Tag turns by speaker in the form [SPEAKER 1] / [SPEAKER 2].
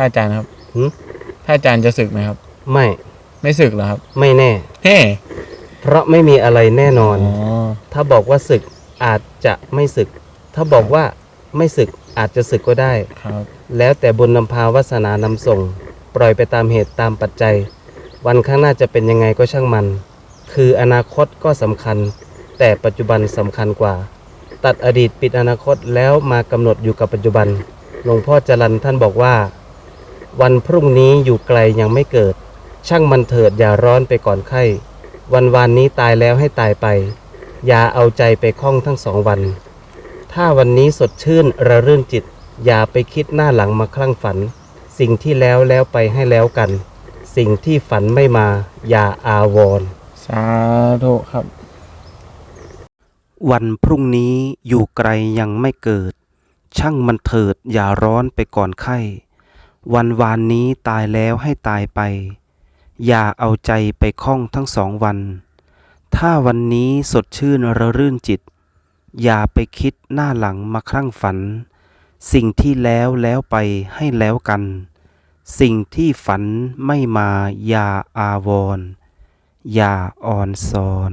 [SPEAKER 1] อาจารย์ครับ
[SPEAKER 2] หืม
[SPEAKER 1] พระอาจารย์จะศึกไหมครับ
[SPEAKER 2] ไม่
[SPEAKER 1] ไม่ศึกเหรอครับ
[SPEAKER 2] ไม่แน่
[SPEAKER 1] เฮ้
[SPEAKER 2] เพราะไม่มีอะไรแน่นอน
[SPEAKER 1] อ๋อ
[SPEAKER 2] ถ้าบอกว่าศึกอาจจะไม่ศึก ถ้าบอกว่าไม่ศึกอาจจะศึกก็ได้
[SPEAKER 1] ครับ
[SPEAKER 2] แล้วแต่บุญนำพาวาสนานำส่ง ปล่อยไปตามเหตุตามปัจจัย วันข้างหน้าจะเป็นยังไงก็ช่างมัน คืออนาคตก็สำคัญ แต่ปัจจุบันสำคัญกว่า ตัดอดีตปิดอนาคตแล้วมากำหนดอยู่กับปัจจุบันหลวงพ่อจรันท่านบอกว่า วันพรุ่งนี้อยู่ไกลยังไม่เกิด ช่างมันเถิดอย่าร้อนไปก่อนไข้ วันวานนี้ตายแล้วให้ตายไป อย่าเอาใจไปคล้องทั้งสองวัน ถ้าวันนี้สดชื่นระรื่นจิต อย่าไปคิดหน้าหลังมาคลั่งฝัน สิ่งที่แล้วแล้วไปให้แล้วกัน สิ่งที่ฝันไม่มา อย่าอาวรณ์
[SPEAKER 1] สาธุครับ
[SPEAKER 2] วันพรุ่งนี้อยู่ไกลยังไม่เกิด ช่างมันเถิดอย่าร้อนไปก่อนไข้ วันวานนี้ตายแล้วให้ตายไป อย่าเอาใจไปคล้องทั้งสองวัน ถ้าวันนี้สดชื่นระรื่นจิต อย่าไปคิดหน้าหลังมาคลั่งฝัน สิ่งที่แล้วแล้วไปให้แล้วกัน สิ่งที่ฝันไม่มาอย่าอาวรณ์อย่าอ่อนซอน